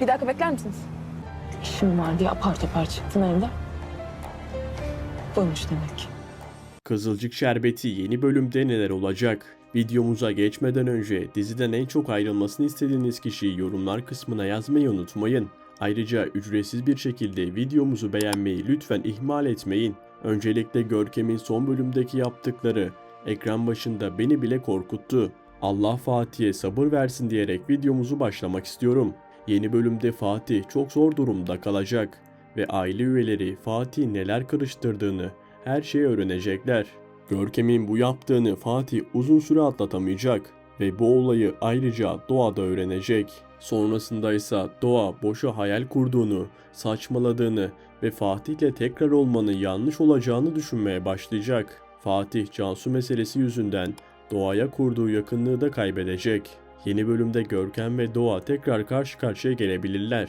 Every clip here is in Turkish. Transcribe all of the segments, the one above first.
Bir dakika bekler misiniz? İşim var diye apar topar çıktın evden. Buymuş demek. Kızılcık Şerbeti yeni bölümde neler olacak? Videomuza geçmeden önce diziden en çok ayrılmasını istediğiniz kişiyi yorumlar kısmına yazmayı unutmayın. Ayrıca ücretsiz bir şekilde videomuzu beğenmeyi lütfen ihmal etmeyin. Öncelikle Görkem'in son bölümdeki yaptıkları ekran başında beni bile korkuttu. Allah Fatih'e sabır versin diyerek videomuzu başlamak istiyorum. Yeni bölümde Fatih çok zor durumda kalacak ve aile üyeleri Fatih'in neler karıştırdığını her şeyi öğrenecekler. Görkem'in bu yaptığını Fatih uzun süre atlatamayacak ve bu olayı ayrıca Doğa da öğrenecek. Sonrasında ise Doğa boşa hayal kurduğunu, saçmaladığını ve Fatih'le tekrar olmanın yanlış olacağını düşünmeye başlayacak. Fatih Cansu meselesi yüzünden Doğa'ya kurduğu yakınlığı da kaybedecek. Yeni bölümde Görkem ve Doğa tekrar karşı karşıya gelebilirler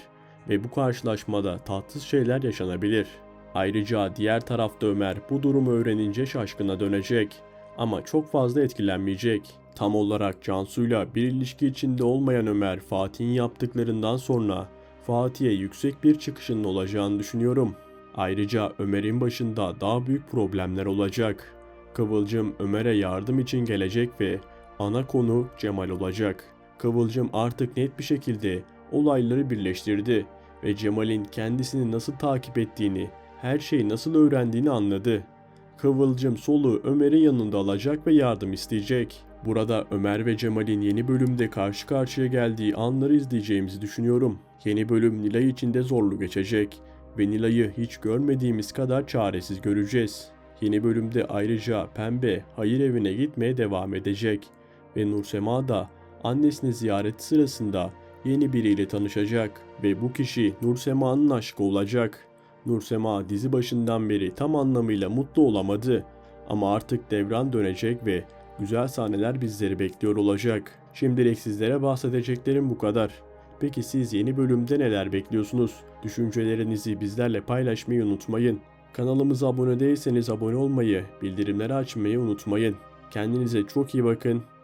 ve bu karşılaşmada tatsız şeyler yaşanabilir. Ayrıca diğer tarafta Ömer bu durumu öğrenince şaşkına dönecek ama çok fazla etkilenmeyecek. Tam olarak Cansu'yla bir ilişki içinde olmayan Ömer Fatih'in yaptıklarından sonra Fatih'e yüksek bir çıkışının olacağını düşünüyorum. Ayrıca Ömer'in başında daha büyük problemler olacak. Kıvılcım Ömer'e yardım için gelecek ve ana konu Cemal olacak. Kıvılcım artık net bir şekilde olayları birleştirdi ve Cemal'in kendisini nasıl takip ettiğini, her şeyi nasıl öğrendiğini anladı. Kıvılcım soluğu Ömer'in yanında alacak ve yardım isteyecek. Burada Ömer ve Cemal'in yeni bölümde karşı karşıya geldiği anları izleyeceğimizi düşünüyorum. Yeni bölüm Nilay için de zorlu geçecek ve Nilay'ı hiç görmediğimiz kadar çaresiz göreceğiz. Yeni bölümde ayrıca Pembe hayır evine gitmeye devam edecek ve Nursema da annesini ziyareti sırasında yeni biriyle tanışacak ve bu kişi Nursema'nın aşkı olacak. Nursema dizi başından beri tam anlamıyla mutlu olamadı ama artık devran dönecek ve güzel sahneler bizleri bekliyor olacak. Şimdilik sizlere bahsedeceklerim bu kadar. Peki siz yeni bölümde neler bekliyorsunuz? Düşüncelerinizi bizlerle paylaşmayı unutmayın. Kanalımıza abone değilseniz abone olmayı, bildirimleri açmayı unutmayın. Kendinize çok iyi bakın.